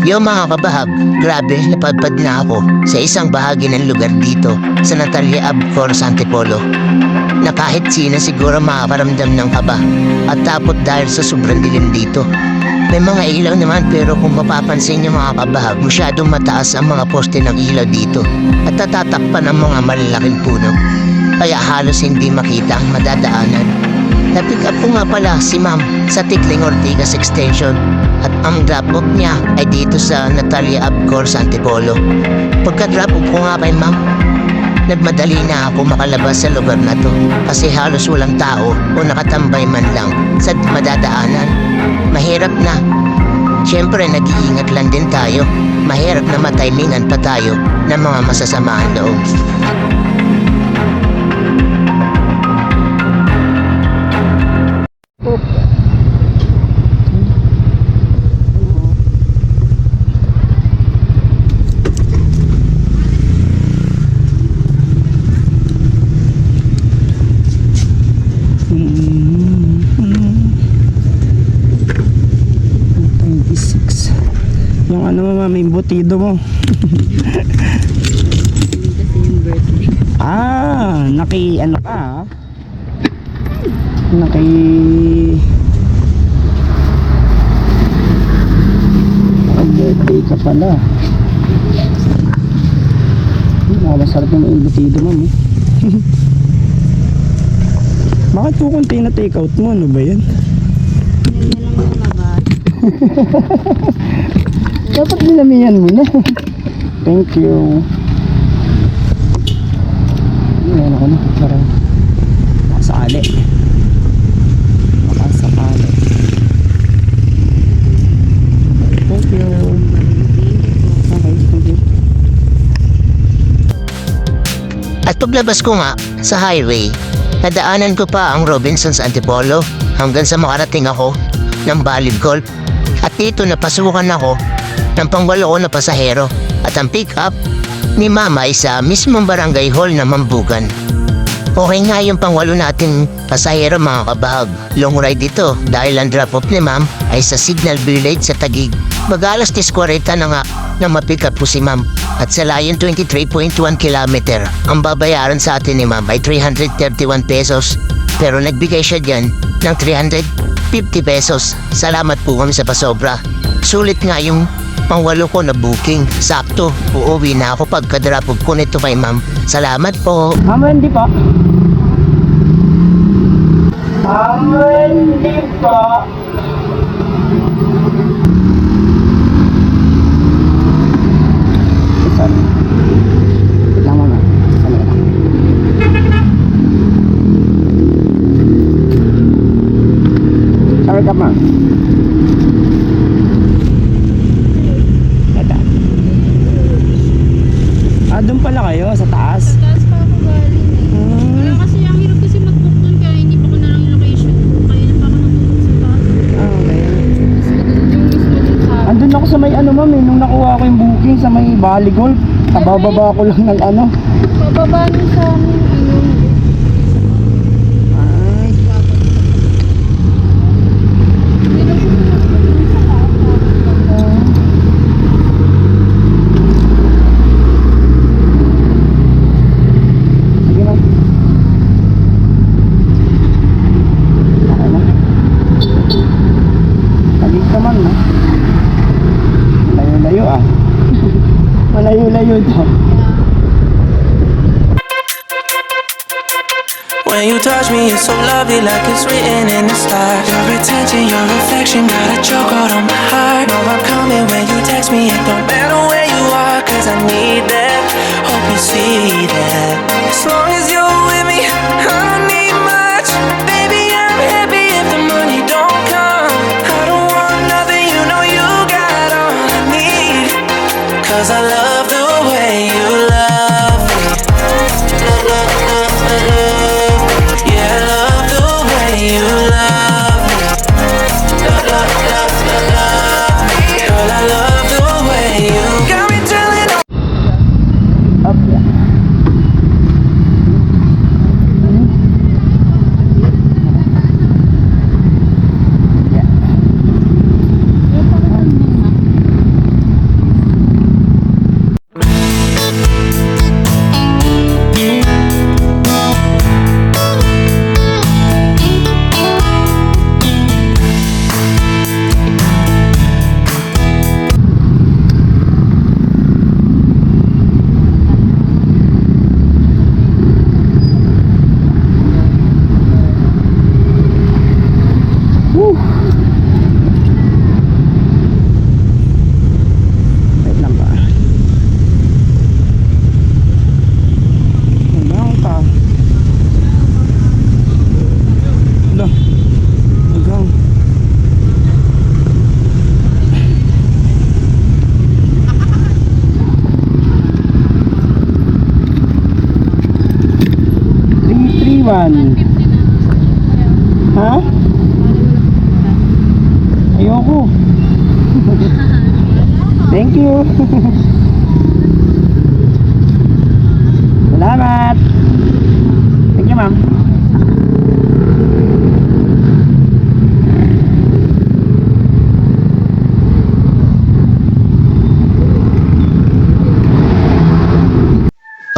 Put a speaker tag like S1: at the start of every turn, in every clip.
S1: Yo mga kabahag, grabe, napadpad na ako sa isang bahagi ng lugar dito sa Natalia Abcor sa Antipolo na kahit sino siguro makakaramdam ng kaba at tapot dahil sa sobrang dilim dito. May mga ilaw naman pero kung mapapansin niyo mga kabahag, masyadong mataas ang mga poste ng ilaw dito at natatakpan ang mga malalaking puno. Kaya halos hindi makita ang madadaanan. Napick up ko nga pala si ma'am sa Tikling Ortigas Extension at ang drop-off niya ay dito sa Natalia Abcor sa Antipolo. Pagka-drop off ko nga kay ma'am, nagmadali na ako makalabas sa lugar na to kasi halos walang tao o nakatambay man lang sa madadaanan. Mahirap na. Siyempre nag-iingat lang din tayo. Mahirap na matimingan pa tayo ng mga masasamahan loob.
S2: Yung ano mo, may butido mo. ah, naki ano ka ah? Naki Naka-birthday ka pala. Masarap yung imbutido mo eh. Bakit po konti na take out mo? Ano ba yan? Dapat dinamihan mo na. Thank you. Ayan ako na. Parang makasakali. Makasakali. Thank you. Okay, thank you.
S1: At paglabas ko nga sa highway, nadaanan ko pa ang Robinsons Antipolo hanggang sa makarating ako ng Golf. At dito napasukan ako ng pangwalo na pasahero at ang pick-up ni Mama ay sa mismong barangay hall na Mambugan. Okay nga yung pangwalo natin pasahero mga kabahag. Long ride ito dahil ang drop-off ni Ma'am ay sa Signal Village sa Tagig. Mag-alas 10.40 na nga na mapick up po si Ma'am. At sa layon 23.1 kilometer, ang babayaran sa atin ni Ma'am ay 331 pesos. Pero nagbigay siya dyan ng 350 pesos. Salamat po kami sa pasobra. Sulit nga yung pangwalo ko na booking. Sakto, uuwi na ako pagka-drop off ko nito kay Ma'am. Salamat po.
S2: Ma'am Wendy po. Ma'am Wendy po. Sorry. Wait lang mama. Sorry lang. Sorry ka ma'am. Ito. Ah, doon pala kayo sa taas.
S3: Taas pa ako galing eh.
S2: Hmm.
S3: Wala kasi ang hirap kasi mag-book dun kaya hindi pa ko na lang yung location. Kaya na pa ako nag-book sa taas.
S2: Ah, okay.
S3: Sa
S2: Andun ako sa may ano ma'am eh, nung nakuha ko yung booking sa may Bali Golf. Kabababa ko lang ng ano.
S3: Pababa nun sa amin,
S4: When you touch me, it's so lovely, like it's written in the stars. Your attention, your reflection, got a chokehold on my heart. Know I'm coming when you text me, it don't matter where you are, cause I need that. Hope you see that. As long
S2: naman.
S3: 150 na.
S2: Ha? Ayoko. Thank you. Salamat. Thank you, ma'am.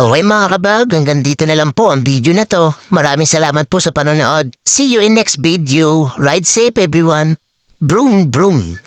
S1: Okay mga kabag, hanggang dito na lang po ang video na to. Maraming salamat po sa panonood. See you in next video. Ride safe everyone. Broom, broom.